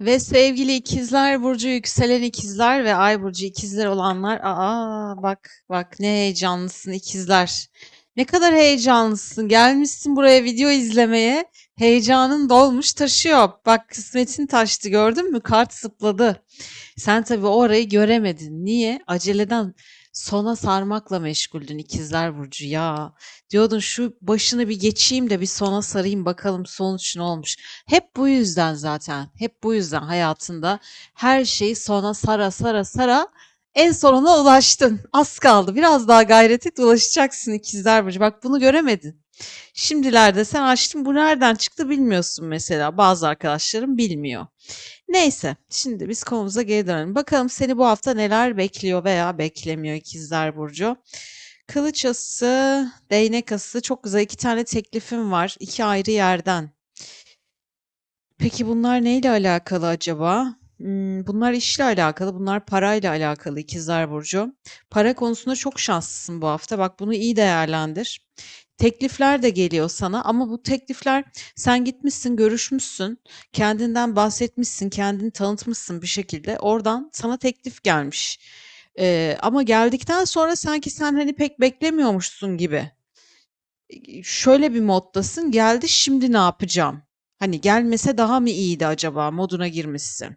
Ve sevgili ikizler burcu yükselen ikizler ve ay burcu ikizler olanlar aa bak bak ne heyecanlısın ikizler. Ne kadar heyecanlısın. Gelmişsin buraya video izlemeye. Heyecanın dolmuş taşıyor. Bak kısmetin taştı gördün mü? Kart zıpladı. Sen tabii orayı göremedin. Niye? Aceleden sona sarmakla meşguldün ikizler burcu ya. Diyordun şu başını bir geçeyim de bir sona sarayım bakalım sonuç ne olmuş. Hep bu yüzden zaten. Hep bu yüzden hayatında her şeyi sona sara sara sara en sonuna ulaştın. Az kaldı. Biraz daha gayret et ulaşacaksın ikizler burcu. Bak bunu göremedin. Şimdilerde sen açtın bu nereden çıktı bilmiyorsun mesela. Bazı arkadaşlarım bilmiyor. Neyse, şimdi biz konumuza geri dönelim. Bakalım seni bu hafta neler bekliyor veya beklemiyor ikizler burcu. Kılıç ası, değnek ası çok güzel iki tane teklifim var. iki ayrı yerden. Peki bunlar neyle alakalı acaba? Hmm, bunlar işle alakalı, bunlar parayla alakalı ikizler burcu. Para konusunda çok şanslısın bu hafta. Bak bunu iyi değerlendir. Teklifler de geliyor sana ama bu teklifler sen gitmişsin, görüşmüşsün, kendinden bahsetmişsin, kendini tanıtmışsın bir şekilde. Oradan sana teklif gelmiş. Eee, ama geldikten sonra sanki sen hani pek beklemiyormuşsun gibi. Şöyle bir moddasın, geldi şimdi ne yapacağım? Hani gelmese daha mı iyiydi acaba moduna girmişsin.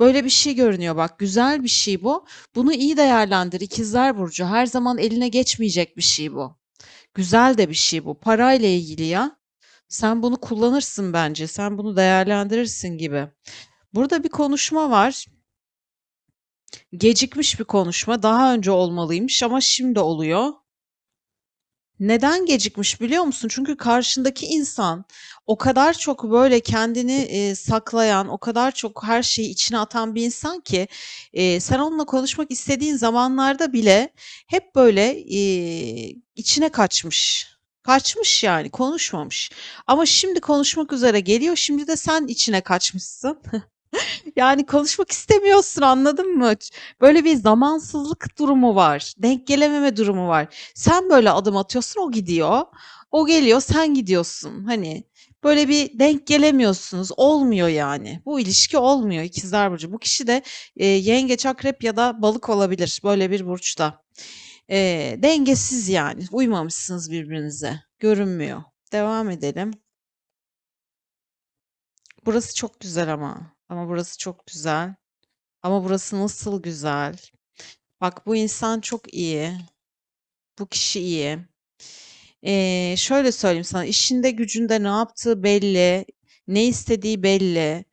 Böyle bir şey görünüyor bak güzel bir şey bu. Bunu iyi değerlendir İkizler Burcu. Her zaman eline geçmeyecek bir şey bu. Güzel de bir şey bu. Parayla ilgili ya. Sen bunu kullanırsın bence. Sen bunu değerlendirirsin gibi. Burada bir konuşma var. Gecikmiş bir konuşma. Daha önce olmalıymış ama şimdi oluyor. Neden gecikmiş biliyor musun? Çünkü karşındaki insan o kadar çok böyle kendini, eee, saklayan, o kadar çok her şeyi içine atan bir insan ki, eee, sen onunla konuşmak istediğin zamanlarda bile hep böyle, eee, içine kaçmış. Kaçmış yani, konuşmamış. Ama şimdi konuşmak üzere geliyor, şimdi de sen içine kaçmışsın. Yani konuşmak istemiyorsun, anladın mı? böyle bir zamansızlık durumu var. Denk gelememe durumu var. Sen böyle adım atıyorsun, o gidiyor. O geliyor, sen gidiyorsun. Hani böyle bir denk gelemiyorsunuz. Olmuyor yani. Bu ilişki olmuyor ikizler burcu. Bu kişi de e, yengeç, akrep ya da balık olabilir. Böyle bir burçta. E, dengesiz yani. Uymamışsınız birbirinize. Görünmüyor. Devam edelim. Burası çok güzel ama. Ama burası çok güzel. Ama burası nasıl güzel. Bak bu insan çok iyi. Bu kişi iyi. Ee, şöyle söyleyeyim sana. işinde gücünde ne yaptığı belli. Ne istediği belli.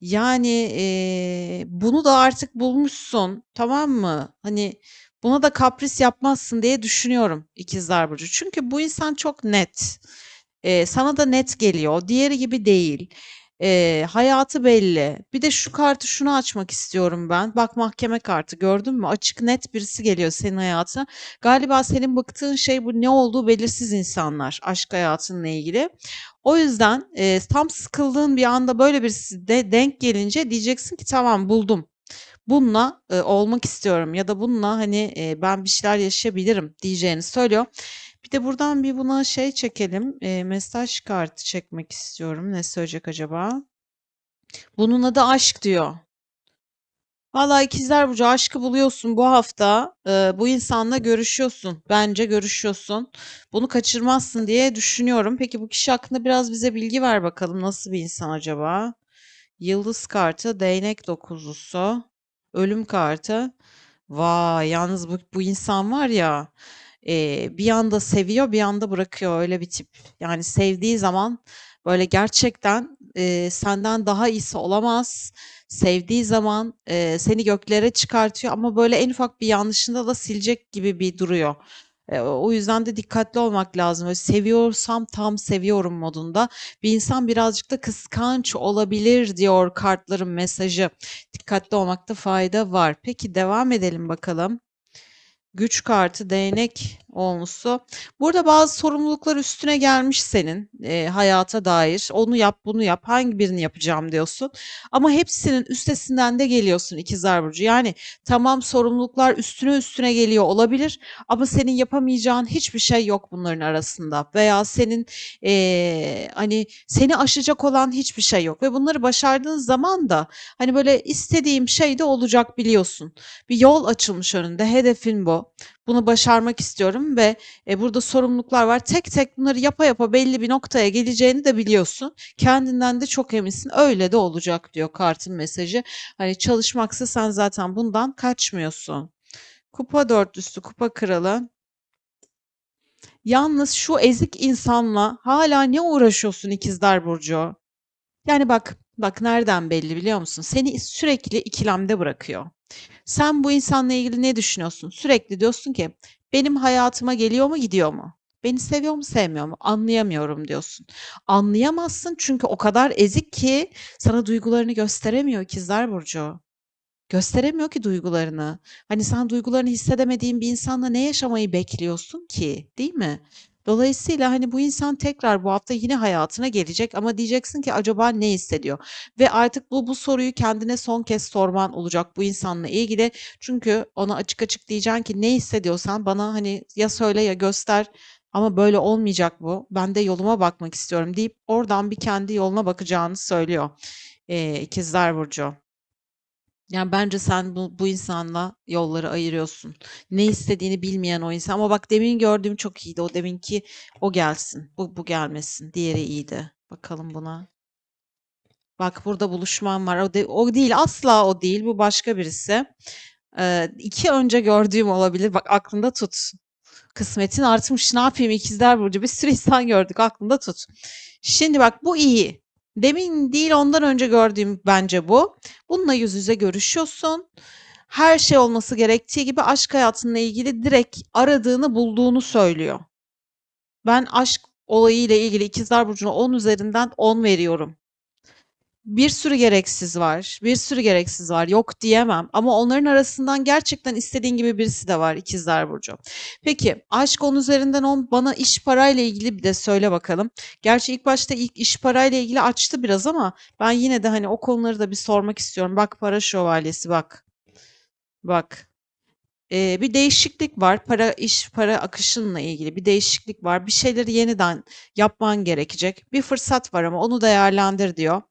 Yani ee, bunu da artık bulmuşsun. Tamam mı? Hani buna da kapris yapmazsın diye düşünüyorum ikizler burcu. Çünkü bu insan çok net. Ee, sana da net geliyor. Diğeri gibi değil. Eee, hayatı belli. Bir de şu kartı şunu açmak istiyorum ben. Bak mahkeme kartı gördün mü? Açık net birisi geliyor senin hayatına. Galiba senin bıktığın şey bu ne olduğu belirsiz insanlar aşk hayatınla ilgili. O yüzden eee, tam sıkıldığın bir anda böyle birisi de denk gelince diyeceksin ki tamam buldum. Bununla e, olmak istiyorum ya da bununla hani e, ben bir şeyler yaşayabilirim diyeceğini söylüyor. Bir de buradan bir buna şey çekelim. E, mesaj kartı çekmek istiyorum. Ne söyleyecek acaba? Bunun adı aşk diyor. Valla ikizler burcu aşkı buluyorsun bu hafta. E, bu insanla görüşüyorsun. Bence görüşüyorsun. Bunu kaçırmazsın diye düşünüyorum. Peki bu kişi hakkında biraz bize bilgi ver bakalım. Nasıl bir insan acaba? Yıldız kartı, değnek dokuzlusu, ölüm kartı. Vay yalnız bu, bu insan var ya Eee, bir anda seviyor, bir anda bırakıyor. Öyle bir tip. Yani sevdiği zaman böyle gerçekten, eee, senden daha iyisi olamaz. Sevdiği zaman, eee, seni göklere çıkartıyor ama böyle en ufak bir yanlışında da silecek gibi bir duruyor. O yüzden de dikkatli olmak lazım. Böyle seviyorsam tam seviyorum modunda. Bir insan birazcık da kıskanç olabilir diyor kartların mesajı. Dikkatli olmakta fayda var. Peki devam edelim bakalım. Güç kartı, değnek olmuşsu. Burada bazı sorumluluklar üstüne gelmiş senin e, hayata dair. Onu yap, bunu yap, hangi birini yapacağım diyorsun. Ama hepsinin üstesinden de geliyorsun ikizler burcu. Yani tamam sorumluluklar üstüne üstüne geliyor olabilir ama senin yapamayacağın hiçbir şey yok bunların arasında veya senin e, hani seni aşacak olan hiçbir şey yok ve bunları başardığın zaman da hani böyle istediğim şey de olacak biliyorsun. Bir yol açılmış önünde, hedefin bu. Bunu başarmak istiyorum ve e, burada sorumluluklar var. Tek tek bunları yapa yapa belli bir noktaya geleceğini de biliyorsun. Kendinden de çok eminsin. Öyle de olacak diyor kartın mesajı. Hani çalışmaksa sen zaten bundan kaçmıyorsun. Kupa dörtlüsü, kupa kralı. Yalnız şu ezik insanla hala ne uğraşıyorsun ikizler Burcu? Yani bak, bak nereden belli biliyor musun? Seni sürekli ikilemde bırakıyor. Sen bu insanla ilgili ne düşünüyorsun? Sürekli diyorsun ki benim hayatıma geliyor mu gidiyor mu? Beni seviyor mu sevmiyor mu? Anlayamıyorum diyorsun. Anlayamazsın çünkü o kadar ezik ki sana duygularını gösteremiyor ikizler Burcu. Gösteremiyor ki duygularını. Hani sen duygularını hissedemediğin bir insanla ne yaşamayı bekliyorsun ki, değil mi? Dolayısıyla hani bu insan tekrar bu hafta yine hayatına gelecek ama diyeceksin ki acaba ne hissediyor? Ve artık bu bu soruyu kendine son kez sorman olacak bu insanla ilgili. Çünkü ona açık açık diyeceksin ki ne hissediyorsan bana hani ya söyle ya göster ama böyle olmayacak bu. Ben de yoluma bakmak istiyorum deyip oradan bir kendi yoluna bakacağını söylüyor. Ee, İkizler Burcu. Yani bence sen bu, bu insanla yolları ayırıyorsun. Ne istediğini bilmeyen o insan. Ama bak demin gördüğüm çok iyiydi. O deminki o gelsin. Bu, bu gelmesin. Diğeri iyiydi. Bakalım buna. Bak burada buluşmam var. O, de- o değil asla o değil. Bu başka birisi. Ee, iki önce gördüğüm olabilir. Bak aklında tut. Kısmetin artmış. Ne yapayım ikizler burcu. Bir sürü insan gördük. Aklında tut. Şimdi bak bu iyi. Demin değil ondan önce gördüğüm bence bu. Bununla yüz yüze görüşüyorsun. Her şey olması gerektiği gibi aşk hayatınla ilgili direkt aradığını bulduğunu söylüyor. Ben aşk olayıyla ilgili ikizler burcuna 10 üzerinden 10 veriyorum. Bir sürü gereksiz var. Bir sürü gereksiz var. Yok diyemem. Ama onların arasından gerçekten istediğin gibi birisi de var ikizler burcu. Peki aşk 10 üzerinden 10 bana iş parayla ilgili bir de söyle bakalım. Gerçi ilk başta ilk iş parayla ilgili açtı biraz ama ben yine de hani o konuları da bir sormak istiyorum. Bak para şövalyesi bak. Bak. Ee, bir değişiklik var. Para iş para akışınla ilgili bir değişiklik var. Bir şeyleri yeniden yapman gerekecek. Bir fırsat var ama onu değerlendir diyor.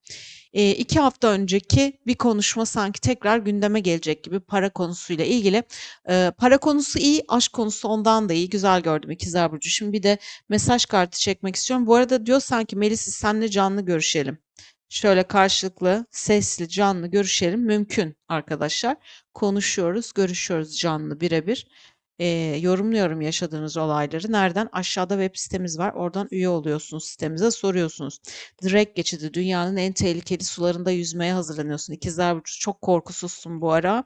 Eee, 2 hafta önceki bir konuşma sanki tekrar gündeme gelecek gibi para konusuyla ilgili. Eee, para konusu iyi, aşk konusu ondan da iyi. Güzel gördüm ikizler burcu. Şimdi bir de mesaj kartı çekmek istiyorum. Bu arada diyor sanki Melis senle canlı görüşelim. Şöyle karşılıklı, sesli, canlı görüşelim. Mümkün arkadaşlar. Konuşuyoruz, görüşüyoruz canlı birebir. Eee, yorumluyorum yaşadığınız olayları. Nereden? Aşağıda web sitemiz var. Oradan üye oluyorsunuz sitemize, soruyorsunuz. Direkt geçidi. Dünyanın en tehlikeli sularında yüzmeye hazırlanıyorsun. İkizler Burcu çok korkusuzsun bu ara.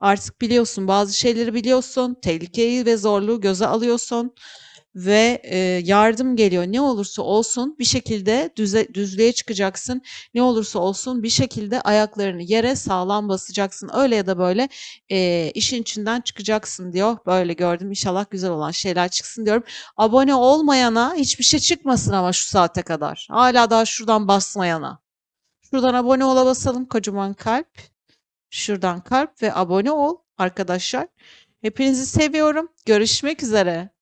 Artık biliyorsun bazı şeyleri biliyorsun. Tehlikeyi ve zorluğu göze alıyorsun ve e, yardım geliyor. Ne olursa olsun bir şekilde düze, düzlüğe çıkacaksın. Ne olursa olsun bir şekilde ayaklarını yere sağlam basacaksın. Öyle ya da böyle e, işin içinden çıkacaksın diyor. Böyle gördüm. İnşallah güzel olan şeyler çıksın diyorum. Abone olmayana hiçbir şey çıkmasın ama şu saate kadar. Hala daha şuradan basmayana. Şuradan abone ola basalım kocaman kalp. Şuradan kalp ve abone ol arkadaşlar. Hepinizi seviyorum. Görüşmek üzere.